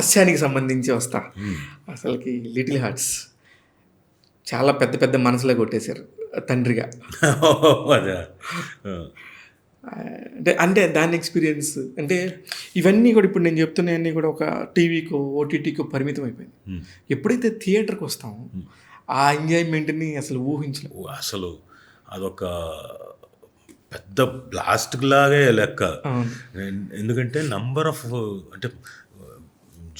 హాస్యానికి సంబంధించి వస్తా. అసలుకి లిటిల్ హార్ట్స్ చాలా పెద్ద పెద్ద మనసులో కొట్టేశారు తండ్రిగా. అదే. అంటే అంటే దాని ఎక్స్పీరియన్స్ అంటే ఇవన్నీ కూడా ఇప్పుడు నేను చెప్తున్నాయన్నీ కూడా ఒక టీవీకో ఓటీటీకో పరిమితం అయిపోయింది. ఎప్పుడైతే థియేటర్కి వస్తామో ఆ ఎంజాయ్మెంట్ని అసలు ఊహించలేము ఓ, అసలు అదొక పెద్ద బ్లాస్ట్ లాగే లెక్క. ఎందుకంటే నంబర్ ఆఫ్ అంటే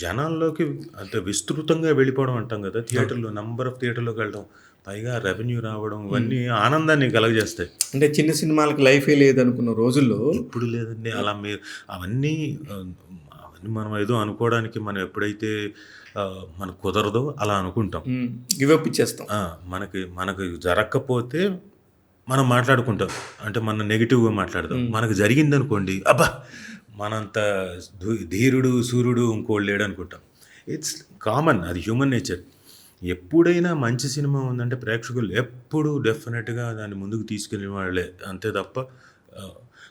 జనాల్లోకి అంటే విస్తృతంగా వెళ్ళిపోవడం అంటాం కదా థియేటర్లో నంబర్ ఆఫ్ థియేటర్లోకి వెళ్ళడం పైగా రెవెన్యూ రావడం ఇవన్నీ ఆనందాన్ని కలగజేస్తాయి. అంటే చిన్న సినిమాలకు లైఫే లేదనుకున్న రోజుల్లో ఇప్పుడు లేదండి అలా మీరు అవన్నీ అవన్నీ మనం ఏదో అనుకోవడానికి మనం ఎప్పుడైతే మనకు కుదరదో అలా అనుకుంటాం. గివప్ ఇచ్చేస్తాం. మనకి మనకు జరగకపోతే మనం మాట్లాడుకుంటాం అంటే మన నెగిటివ్గా మాట్లాడదాం. మనకు జరిగింది అనుకోండి అబ్బా మనంత ధీరుడు సూర్యుడు ఇంకోళ్ళు లేడు అనుకుంటాం. ఇట్స్ కామన్ అది హ్యూమన్ నేచర్ ఎప్పుడైనా మంచి సినిమా ఉందంటే ప్రేక్షకులు ఎప్పుడు డెఫినెట్గా దాన్ని ముందుకు తీసుకెళ్ళిన వాళ్ళే. అంతే తప్ప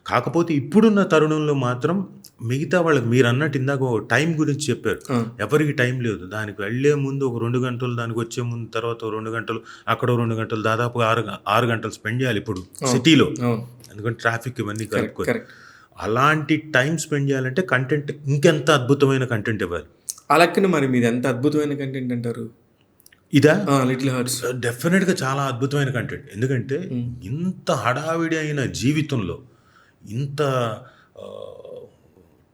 కాకపోతే ఇప్పుడున్న తరుణంలో మాత్రం మిగతా వాళ్ళకి మీరు అన్నట్టు ఇందాక టైం గురించి చెప్పారు. ఎవరికి టైం లేదు. దానికి వెళ్ళే ముందు ఒక రెండు గంటలు దానికి వచ్చే ముందు తర్వాత రెండు గంటలు అక్కడ రెండు గంటలు దాదాపు ఆరు ఆరు గంటలు స్పెండ్ చేయాలి ఇప్పుడు సిటీలో. ఎందుకంటే ట్రాఫిక్ ఇవన్నీ కలుపుకొని. కరెక్ట్. అలాంటి టైం స్పెండ్ చేయాలంటే కంటెంట్ ఇంకెంత అద్భుతమైన కంటెంట్ ఇవ్వాలి. అలాగే మరి మీది ఎంత అద్భుతమైన కంటెంట్ అంటారు? ఇదా? లిటిల్ హార్ట్స్ డెఫినెట్గా చాలా అద్భుతమైన కంటెంట్ ఎందుకంటే ఇంత హడావిడి అయిన జీవితంలో ఇంత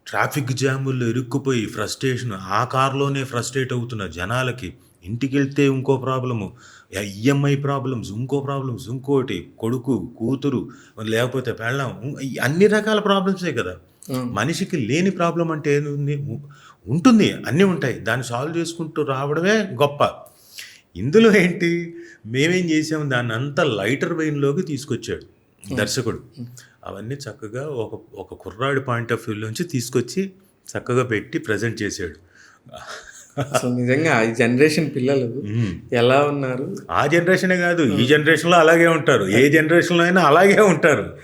ట్రాఫిక్ జాముల్లో ఇరుక్కుపోయి ఫ్రస్ట్రేషన్ ఆ కారులోనే ఫ్రస్ట్రేట్ అవుతున్న జనాలకి ఇంటికి వెళ్తే ఇంకో ప్రాబ్లము. ఈఎంఐ ప్రాబ్లమ్స్ ఇంకో ప్రాబ్లమ్స్ ఇంకోటి కొడుకు కూతురు లేకపోతే పెళ్ళం అన్ని రకాల ప్రాబ్లమ్సే కదా. మనిషికి లేని ప్రాబ్లం అంటే ఏముంది ఉ- ఉంటుంది అన్నీ ఉంటాయి. దాన్ని సాల్వ్ చేసుకుంటూ రావడమే గొప్ప. ఇందులో ఏంటి? మేమేం చేసాం? దాన్ని అంతా లైటర్ వెయిన్లోకి తీసుకొచ్చాడు దర్శకుడు. అవన్నీ చక్కగా ఒక ఒక కుర్రాడి పాయింట్ ఆఫ్ వ్యూలోంచి తీసుకొచ్చి చక్కగా పెట్టి ప్రజెంట్ చేశాడు అసలు నిజంగా ఈ జనరేషన్ పిల్లలు. ఎలా ఉన్నారు? ఆ జనరేషనే కాదు ఈ జనరేషన్లో అలాగే ఉంటారు. ఏ జనరేషన్లో అయినా అలాగే ఉంటారు.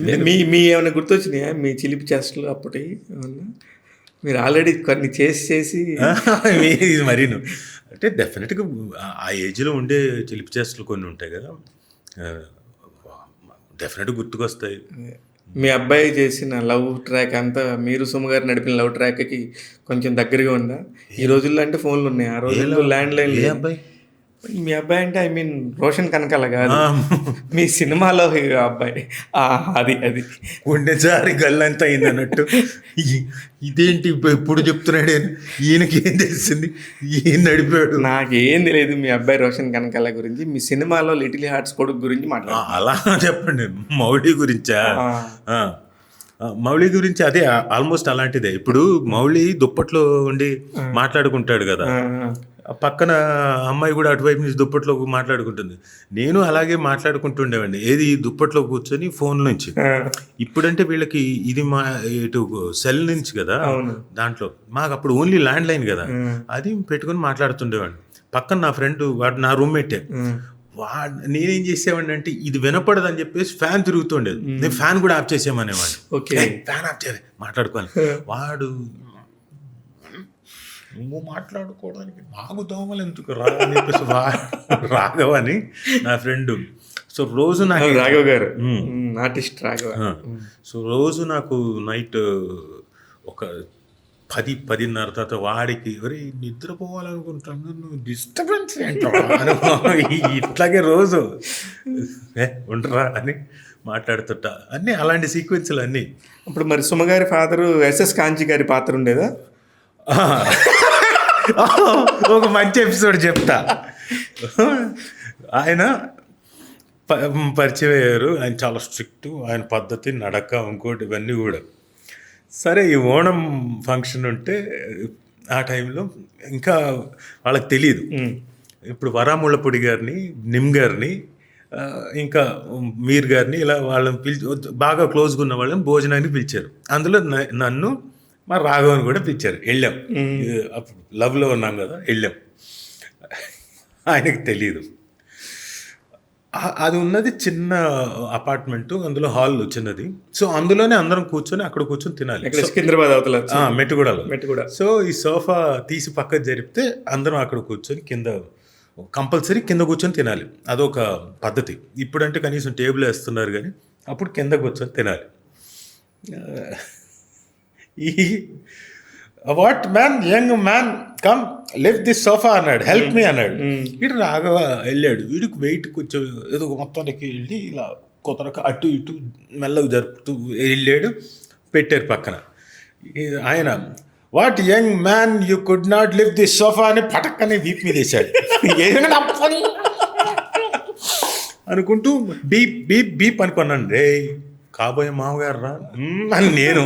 మీ మీ ఏమైనా గుర్తొచ్చినాయా? మీ చిలిపి చేష్టలు అప్పటి ఏమన్నా? మీరు ఆల్రెడీ కొన్ని చేసి చేసి మరీను. అంటే డెఫినెట్గా ఆ ఏజ్లో ఉండే చిలిపి చేష్టలు కొన్ని ఉంటాయి కదా. డెఫినెట్గా గుర్తుకొస్తాయి. మీ అబ్బాయి చేసిన లవ్ ట్రాక్ అంతా మీరు సుమ గారు నడిపిన లవ్ ట్రాక్కి కొంచెం దగ్గరగా ఉందా? ఈ రోజుల్లో అంటే ఫోన్లు ఉన్నాయి. ఆ రోజుల్లో ల్యాండ్ లైన్ అబ్బాయి? మీ అబ్బాయి అంటే ఐ మీన్ రోషన్ కనకాల కాదు. మీ సినిమాలో అబ్బాయి. అది అది. గుండె జారి గల్లంతా అయింది అన్నట్టు ఇదేంటి ఇప్పుడు ఎప్పుడు చెప్తున్నాడు ఈయన? ఈయనకి ఏం తెలిసింది? ఈయన నడిపాడు. నాకేం తెలియదు మీ అబ్బాయి రోషన్ కనకాల గురించి. మీ సినిమాలో లిటిల్ హార్ట్స్ కొడుకు గురించి మాట్లాడు. అలా చెప్పండి. మౌళి గురించా? మౌళి గురించి అదే ఆల్మోస్ట్ అలాంటిదే. ఇప్పుడు మౌళి దుప్పట్లో ఉండి మాట్లాడుకుంటాడు కదా. పక్కన అమ్మాయి కూడా అటువైపు నుంచి దుప్పట్లో మాట్లాడుకుంటుంది. నేను అలాగే మాట్లాడుకుంటుండేవండి ఏది దుప్పట్లో కూర్చొని ఫోన్ నుంచి. ఇప్పుడంటే వీళ్ళకి ఇది మా ఇటు సెల్ నుంచి కదా దాంట్లో. మాకు అప్పుడు ఓన్లీ ల్యాండ్ లైన్ కదా అది పెట్టుకొని మాట్లాడుతుండేవాడిని. పక్కన నా ఫ్రెండ్ వాడు నా రూమ్మేటే. వాడు నేనేం చేసేవాడిని అంటే ఇది వినపడదని చెప్పేసి ఫ్యాన్ తిరుగుతుండేది నేను ఫ్యాన్ కూడా ఆఫ్ చేసేమనేవాడిని ఓకే. ఫ్యాన్ ఆఫ్ చేయాలి మాట్లాడుకోవాలి. వాడు నువ్వు మాట్లాడుకోవడానికి నాకు దోమలు ఎందుకు రా అని చెప్పేసి వా- రాఘవని నా ఫ్రెండ్ సో రోజు నాకు రాఘవ్ గారు. ఆర్టిస్ట్ రాఘవ. సో రోజు నాకు నైట్ ఒక పది పదిన్నర తర్వాత వాడికి ఒరే నిద్రపోవాలనుకుంటాను నువ్వు డిస్టర్బెన్స్ ఇట్లాగే రోజు. ఉండరా? అని మాట్లాడుతుంటా. అన్నీ అలాంటి సీక్వెన్స్లు అన్నీ. ఇప్పుడు మరి సుమగారి ఫాదరు ఎస్ఎస్ కాంచి గారి పాత్ర ఉండేదా. ఒక మంచి ఎపిసోడ్ చెప్తా. ఆయన పరిచయం అయ్యారు ఆయన చాలా స్ట్రిక్ట్ ఆయన పద్ధతి నడక ఇంకోటి ఇవన్నీ కూడా. సరే ఈ ఓణం ఫంక్షన్ ఉంటే ఆ టైంలో ఇంకా వాళ్ళకి తెలియదు ఇప్పుడు వరాముళ్ళపొడి గారిని నిమ్ గారిని ఇంకా మీర్ గారిని ఇలా వాళ్ళని పిలిచి బాగా క్లోజ్గా ఉన్న వాళ్ళని భోజనానికి పిలిచారు. అందులో నన్ను మా రాఘవన్ కూడా పిలిచారు వెళ్ళాం. అప్పుడు లవ్లో ఉన్నాం కదా వెళ్ళాం. ఆయనకు తెలియదు అది ఉన్నది చిన్న అపార్ట్మెంట్ అందులో హాల్ చిన్నది. సో అందులోనే అందరం కూర్చొని అక్కడ కూర్చొని తినాలి. ఇక్కడ సికింద్రాబాద్ అవతల మెట్టుగూడలో. మెట్టు కూడా సో ఈ సోఫా తీసి పక్కకు జరిపితే అందరం అక్కడ కూర్చొని కింద కంపల్సరీ కింద కూర్చొని తినాలి. అదొక పద్ధతి. ఇప్పుడంటే కనీసం టేబుల్ వేస్తున్నారు కానీ అప్పుడు కింద కూర్చొని తినాలి. ఈ what man young man come leave this sofa అన్నాడు హెల్ప్ మీ అన్నాడు. ఇటు రాఘవ వెళ్ళాడు వీడికి వెయిట్ కొంచెం ఏదో మొత్తానికి వెళ్ళి ఇలా కొత్తరక అటు ఇటు మెల్లగా జరుపుతూ వెళ్ళాడు పెట్టారు పక్కన. ఆయన what young man you could not leave this sofa అని పటక్కనే వీప్ మీద ఏదైనా తప్పని అనుకుంటూ బీప్ బీప్ బీప్ అనుకున్నాను రే కాబోయే మామగారు రా అని నేను.